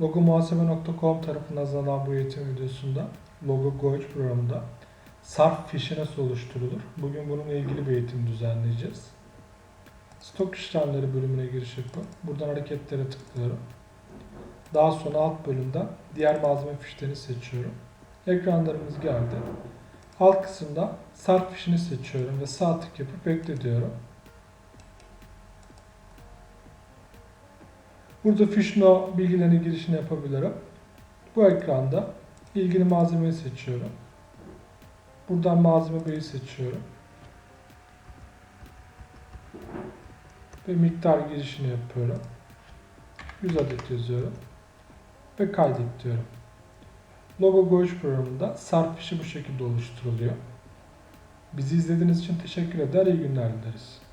Logomuhasebe.com tarafından hazırlanan bu eğitim videosunda Logo Goage programında sarf fişi nasıl oluşturulur? Bugün bununla ilgili bir eğitim düzenleyeceğiz. Stok işlemleri bölümüne giriş yapıp buradan hareketlere tıklıyorum. Daha sonra alt bölümden diğer malzeme fişlerini seçiyorum. Ekranlarımız geldi. Alt kısımda sarf fişini seçiyorum ve sağ tık yapıp ekle Burada Fishno bilgilerine girişini yapabilirim. Bu ekranda ilgili malzemeyi seçiyorum. Buradan malzeme beyi seçiyorum. Ve miktar girişini yapıyorum. 100 adet yazıyorum. Ve kaydet diyorum. Logo Goş programında sarf fişi bu şekilde oluşturuluyor. Bizi izlediğiniz için teşekkür eder, iyi günler dileriz.